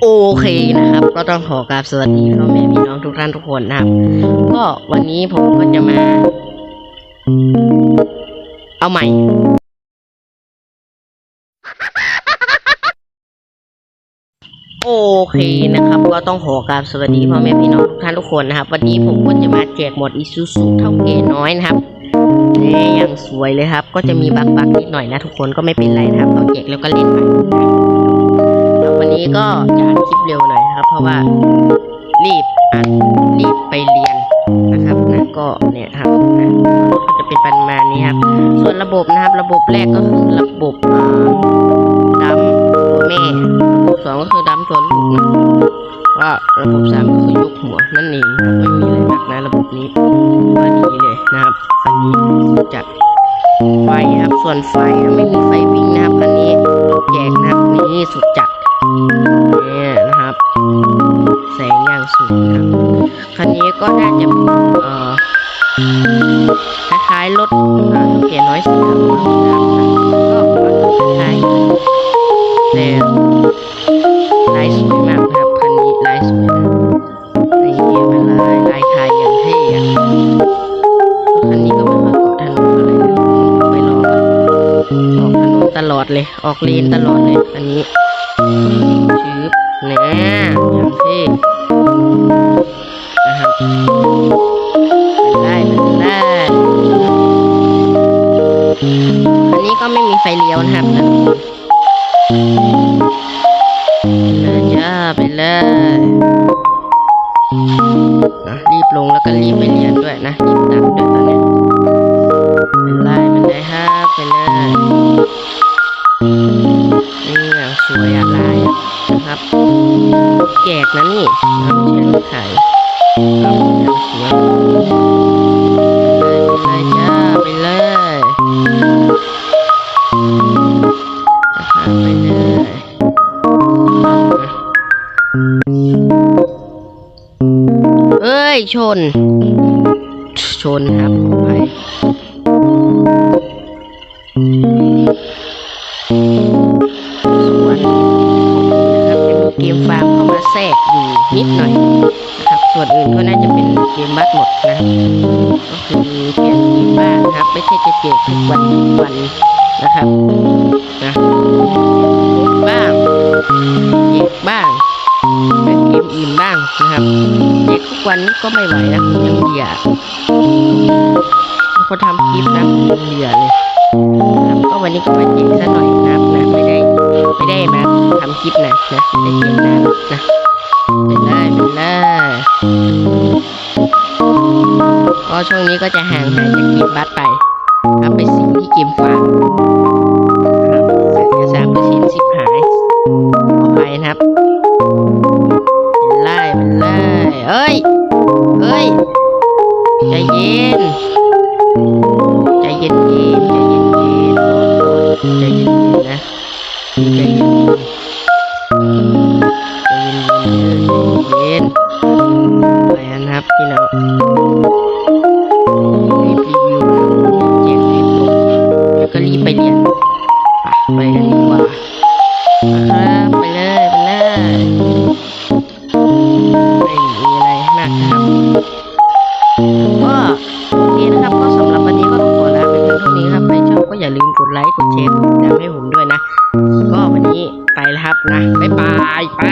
โอเคนะครับ ก็ต้องขอกราบสวัสดีพ่อแม่พี่น้องทุกท่านทุกคนนะครับ ก็วันนี้ผมก็จะมา เอาใหม่ โอเคนะครับ ก็ต้องขอกราบสวัสดีพ่อแม่พี่น้องทุกท่านทุกคนนะครับ วันนี้ผมก็จะมาแจกหมดอิซูซุเท่าเก๋น้อยนะครับแน่อย่างสวยเลยครับ ก็จะมีบักบักนิดหน่อยนะทุกคนก็ไม่เป็นไรนะครับเราแจกแล้วก็เล่นไป นนี้ก็จะอัดคลิปเร็วหน่อยนะครับ เพราะว่ารีบอัดรีบไปเรียนนะครับนะก็เนี่ยครับนะก็จะเป็นประมาณนี้ครับ ส่วนระบบนะครับ ระบบแรกก็คือระบบอ่าดัมตัวแม่ระบบสองก็คือดัมตัวลูกนะว่าระบบสามก็คือยกหัวนั่นเองไม่มีอะไรมากนะระบบนี้ว่าดีเลยนะครับคันนี้จัดไฟครับส่วนไฟไม่มีไฟวิ่งนะครับคันนี้แจกนะครับนี่สุดจัด เนี่ยนะครับ แสงอย่างสุดนะครับคันนี้ก็น่าจะเอ่อคล้ายๆรถอ่าเกียร์น้อยสีดำนะครับก็คล้ายๆแต่ลายสวยมากนะครับคันนี้ลายสวยนะนี่เป็นลายลายไทยอย่างเท่อะคันนี้ก็ไม่ค่อยเกาะถนนอะไรนะไม่ลอออกถนนตลอดเลย ออกเลนตลอดเลยอันนี้ เนี่ยอ แจกนะนี่ไม่ใช่รถขายครับอย่างสวยไปเลยไปเจ้าไปเลยนะครับไปเลยเอ้ย ชน ชนครับขอ เกมฟาร์มเข้ามาแทรกอยู่นิดหน่อยนะครับ ส่วนอื่นก็น่าจะเป็นเกมบัตหมดนะครับก็คือแกนเกมบ้างครับ ไม่ใช่จะเจกทุกวันทุกวันนะครับนะบ้างเจกบ้างและเกมอื่นบ้างนะครับเจกทุกวันก็ไม่ไหวนะยังเบียเขาทำคลิปนะยังเบียเลยครับก็วันนี้ก็มาเจกซะหน่อยนะครับนะไม่ได้ ไม่ได้มาทำคลิปนะนะไม่ได้เจกนานนะเป็นได้เป็นได้ก็ช่วงนี้ก็จะห่างหายจากเกมบัสไปครับไปสิงที่เกมฟาร์มนะครับเสร็จกระซามเปอร์เซ็นต์สิบหายขอไปนะครับเป็นไล่เป็นไล่เอ้ยเอ้ยใจเย็นใจเย็นเย็นใจเย็นเย็นใจเย็น นะครับพี่น้องรีบรีวิวเจ็บรีบลงแล้วก็รีบไปเรียนไปไปกันดีกว่าครับไปเลยไปเลยไม่มีอะไรมากครับก็โอเคนะครับก็สำหรับวันนี้ก็ต้องขอลาไปเพียงเท่านี้ครับใครชอบก็อย่าลืมกดไลค์กดแชร์กดติดตามให้ผมด้วยนะ ก็วันนี้ไปแล้วครับนะบ๊ายบายไป